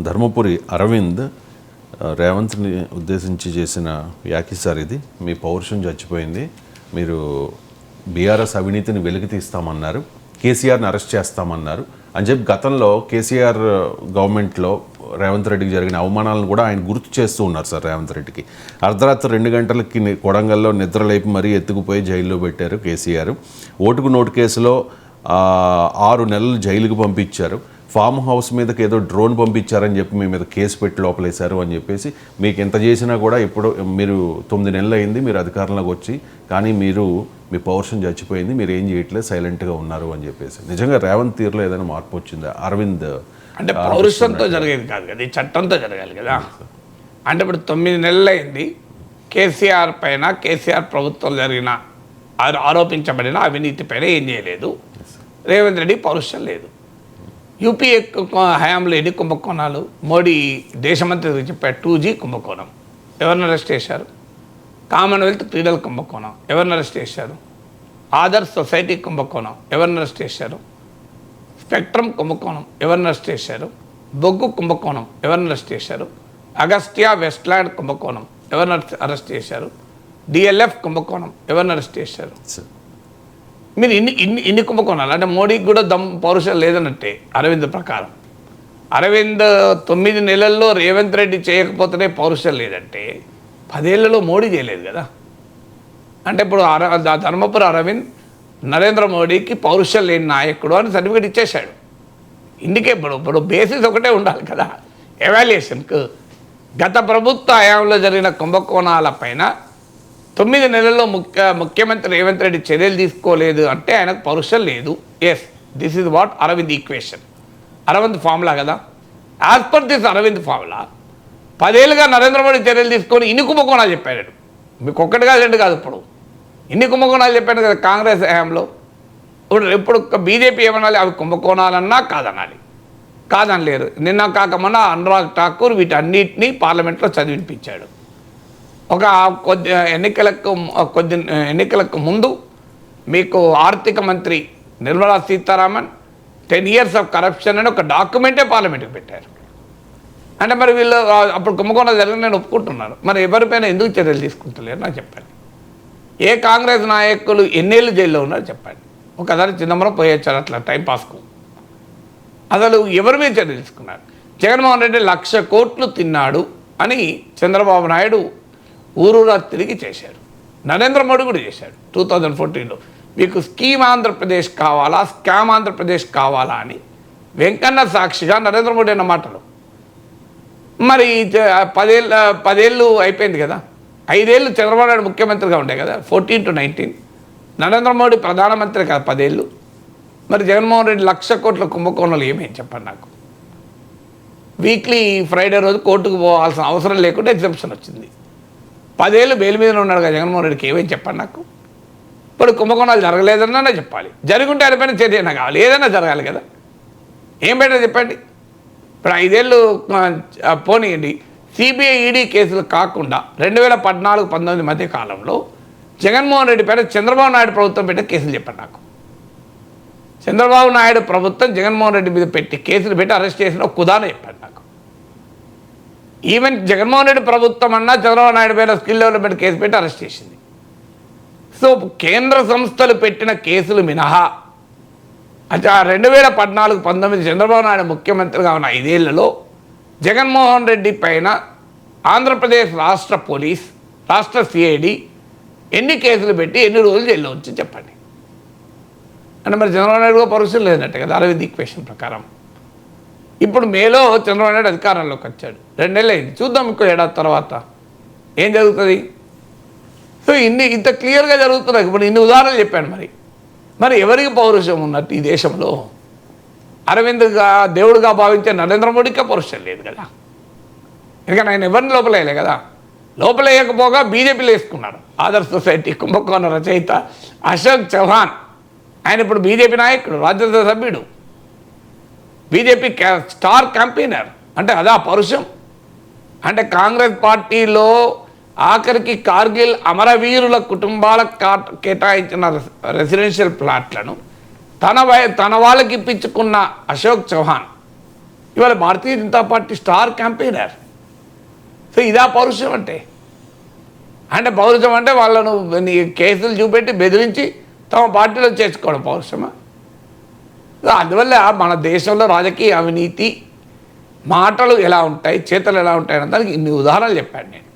ధర్మపురి అరవింద్ రేవంత్ని ఉద్దేశించి చేసిన వ్యాఖ్య సార్ ఇది. మీ పౌరుషం చచ్చిపోయింది. మీరు బీఆర్ఎస్ అవినీతిని వెలికి తీస్తామన్నారు. కేసీఆర్ని అరెస్ట్ చేస్తామన్నారు. అని చెప్పి గతంలో కేసీఆర్ గవర్నమెంట్లో రేవంత్ రెడ్డికి జరిగిన అవమానాలను కూడా ఆయన గుర్తు చేస్తూ ఉన్నారు సార్ రేవంత్ రెడ్డికి. అర్ధరాత్రి రెండు గంటలకి కొడంగల్లో నిద్రలేపి మరీ ఎత్తుకుపోయి జైల్లో పెట్టారు కేసీఆర్. ఓటుకు నోటు కేసులో ఆరు నెలలు జైలుకు పంపించారు. ఫామ్ హౌస్ మీదకి ఏదో డ్రోన్ పంపించారని చెప్పి మీ మీద కేసు పెట్టి లోపలేశారు అని చెప్పేసి మీకు ఎంత చేసినా కూడా ఇప్పుడు మీరు తొమ్మిది నెలలు అయింది మీరు అధికారంలోకి వచ్చి కానీ మీరు మీ పౌరుషం చచ్చిపోయింది మీరు ఏం చేయట్లేదు సైలెంట్గా ఉన్నారు అని చెప్పేసి. నిజంగా రేవంత్ తీరులో ఏదైనా మార్పు వచ్చిందా? అరవింద్ అంటే పౌరుషంతో జరిగేది కాదు కదా ఈ చట్టంతో జరగాలి కదా. అంటే ఇప్పుడు తొమ్మిది నెలలు అయింది కేసీఆర్ పైన కేసీఆర్ ప్రభుత్వం జరిగిన ఆరో- ఆరోపించబడిన అవినీతి పైన ఏం చేయలేదు. రేవంత్ రెడ్డి పౌరుషం లేదు. యూపీఏ కు- హయాంలో ఎన్ని కుంభకోణాలు? మోడీ దేశమంత్రి చెప్పారు టూ జీ కుంభకోణం. ఎవరిని అరెస్ట్ చేశారు? కామన్వెల్త్ క్రీడల కుంభకోణం. ఎవరిని అరెస్ట్ చేశారు? ఆదర్శ్ సొసైటీ కుంభకోణం. ఎవరిని అరెస్ట్ చేశారు? స్పెక్ట్రమ్ కుంభకోణం. ఎవరిని అరెస్ట్ చేశారు? బొగ్గు కుంభకోణం. ఎవరిని అరెస్ట్ చేశారు? అగస్టియా వెస్ట్లాండ్ కుంభకోణం. ఎవరిని అరెస్ట్- అరెస్ట్ చేశారు డిఎల్ఎఫ్ కుంభకోణం. ఎవరిని అరెస్ట్ చేశారు? మీరు ఇన్ని ఇన్ని ఇన్ని కుంభకోణాలు అంటే మోడీకి కూడా దమ్ పౌరుషం లేదన్నట్టే అరవింద్ ప్రకారం. అరవింద్ తొమ్మిది నెలల్లో రేవంత్ రెడ్డి చేయకపోతేనే పౌరుషం లేదంటే పదేళ్ళలో మోడీ చేయలేదు కదా. అంటే ఇప్పుడు అర ధర్మపురి అరవింద్ నరేంద్ర మోడీకి పౌరుషం లేని నాయకుడు అని సర్టిఫికేట్ ఇచ్చేశాడు. ఇందుకే ఇప్పుడు ఇప్పుడు బేసిస్ ఒకటే ఉండాలి కదా. ఎవాల్యుయేషన్కు గత ప్రభుత్వ హయాంలో జరిగిన కుంభకోణాల పైన తొమ్మిది నెలల్లో ముఖ్య ముఖ్యమంత్రి రేవంత్ రెడ్డి చర్యలు తీసుకోలేదు అంటే ఆయనకు పౌరుషం లేదు. Yes this is what Arvind equation Arvind formula కదా. As per this Arvind formula పదేళ్ళుగా Narendra Modi చర్యలు తీసుకొని ఇన్ని కుంభకోణాలు చెప్పాడు. మీకు ఒక్కటి కాదు రెండు కాదు ఇప్పుడు. ఇన్ని కుంభకోణాలు చెప్పాడు కదా కాంగ్రెస్ హయాంలో. ఇప్పుడు ఇప్పుడు బీజేపీ ఏమనాలి? అవి కుంభకోణాలన్నా కాదనాలి. కాదనలేరు. నిన్న కాకమన్నా అనురాగ్ ఠాకూర్ వీటన్నిటినీ పార్లమెంట్లో చదివినిపించాడు. ఒక కొద్ది ఎన్నికలకు కొద్ది ఎన్నికలకు ముందు మీకు ఆర్థిక మంత్రి Nirmala Sitharaman ten years of corruption అని ఒక డాక్యుమెంటే పార్లమెంట్కి పెట్టారు. అంటే మరి వీళ్ళు అప్పుడు కుంభకోణం జరిగిన నేను ఒప్పుకుంటున్నాను. మరి ఎవరిపైన ఎందుకు చర్యలు తీసుకుంటలేరు? నాకు చెప్పండి. ఏ కాంగ్రెస్ నాయకులు ఎన్నేళ్ళు జైల్లో ఉన్నారో చెప్పండి. ఒకసారి చిదంబరం పోయొచ్చారు అట్లా టైంపాస్కు అసలు ఎవరి మీద చర్యలు తీసుకున్నారు? జగన్మోహన్ రెడ్డి లక్ష కోట్లు తిన్నాడు అని చంద్రబాబు నాయుడు ఊరూరా తిరిగి చేశారు నరేంద్ర మోడీ కూడా చేశాడు టూ థౌజండ్ ఫోర్టీన్లో. మీకు స్కీమ్ ఆంధ్రప్రదేశ్ కావాలా స్కామ్ ఆంధ్రప్రదేశ్ కావాలా అని? వెంకన్న సాక్షిగా నరేంద్ర మోడీ అన్న మాటలు. మరి పదేళ్ళ పదేళ్ళు అయిపోయింది కదా? ఐదేళ్ళు చంద్రబాబు నాయుడు ముఖ్యమంత్రిగా ఉండే కదా? Fourteen to nineteen. Narendra Modi ప్రధానమంత్రి కదా పదేళ్ళు. మరి జగన్మోహన్ రెడ్డి లక్ష కోట్ల కుంభకోణాలు ఏమేమి చెప్పండి నాకు? వీక్లీ ఫ్రైడే రోజు కోర్టుకు పోవాల్సిన అవసరం లేకుండా ఎగ్జామ్షన్ వచ్చింది. పదేళ్ళు బెయిల్ మీద ఉన్నాడు కదా జగన్మోహన్ రెడ్డికి ఏమేమి చెప్పండి నాకు? ఇప్పుడు కుంభకోణాలు జరగలేదన్నా చెప్పాలి. జరుగుంటే ఆయన పైన చర్య అయినా కావాలి. ఏదైనా జరగాలి కదా. ఏం బెటర్ చెప్పండి? ఇప్పుడు ఐదేళ్ళు పోనీయండి. సిబిఐ ఈడీ కేసులు కాకుండా రెండు వేల పద్నాలుగు పంతొమ్మిది మధ్య కాలంలో జగన్మోహన్ రెడ్డి పైన చంద్రబాబు నాయుడు ప్రభుత్వం పెట్టిన కేసులు చెప్పండి నాకు. చంద్రబాబు నాయుడు ప్రభుత్వం జగన్మోహన్ రెడ్డి మీద పెట్టి కేసులు పెట్టి అరెస్ట్ చేసిన ఒక ఉదాహరణ చెప్పండి నాకు. ఈవెన్ జగన్మోహన్ రెడ్డి ప్రభుత్వం అన్నా చంద్రబాబు నాయుడు పైన స్కిల్ డెవలప్మెంట్ కేసు పెట్టి అరెస్ట్ చేసింది. సో కేంద్ర సంస్థలు పెట్టిన కేసులు మినహా. అంటే ఆ రెండు వేల పద్నాలుగు పంతొమ్మిది చంద్రబాబు నాయుడు ముఖ్యమంత్రిగా ఉన్న ఐదేళ్ళలో జగన్మోహన్ రెడ్డి పైన ఆంధ్రప్రదేశ్ రాష్ట్ర పోలీస్ రాష్ట్ర సిఐడి ఎన్ని కేసులు పెట్టి ఎన్ని రోజులు జైల్లో ఉంచి చెప్పండి. అంటే మరి చంద్రబాబు నాయుడు పరుషులు లేదన్నట్టు కదా అరవింద్ ఈక్వేషన్ ప్రకారం. ఇప్పుడు మేలో చంద్రబాబు నాయుడు అధికారంలోకి వచ్చాడు. రెండేళ్ళు అయింది చూద్దాం ఇంకో ఏడాది తర్వాత. ఏం జరుగుతుంది? సో ఇన్ని ఇంత క్లియర్గా జరుగుతున్నాయి. ఇప్పుడు ఇన్ని ఉదాహరణలు చెప్పాను మరి. మరి ఎవరికి పౌరుషం ఉన్నట్టు ఈ దేశంలో? అరవింద్గా దేవుడిగా భావించే నరేంద్ర మోడీకే పౌరుషం లేదు కదా. ఎందుకంటే ఆయన ఎవరిని లోపలేయలే కదా. లోపలేయకపోగా బీజేపీలో వేసుకున్నాడు. ఆదర్శ సొసైటీ కుంభకోణ రచయిత అశోక్ చౌహాన్. ఆయన ఇప్పుడు బీజేపీ నాయకుడు రాజ్యసభ సభ్యుడు. బీజేపీ క్యా- స్టార్ క్యాంపెయినర్ అంటే అదా పరుషం. అంటే కాంగ్రెస్ పార్టీలో ఆఖరికి కార్గిల్ అమరవీరుల కుటుంబాలకు కా- కేటాయించిన రెస్- రెసిడెన్షియల్ ప్లాట్లను తన వై తన వాళ్ళకి ఇప్పించుకున్న అశోక్ చౌహాన్. ఇవాళ Bharatiya Janata Party star campaigner so ఇదా పౌరుషం అంటే. అంటే పౌరుషం అంటే వాళ్ళను కేసులు చూపెట్టి బెదిరించి తమ పార్టీలో చేర్చుకోవడం పౌరుషమా? అందువల్ల మన దేశంలో రాజకీయ అవినీతి మాటలు ఎలా ఉంటాయి చేతలు ఎలా ఉంటాయి అన్న దానికి ఇన్ని ఉదాహరణలు చెప్పాను నేను.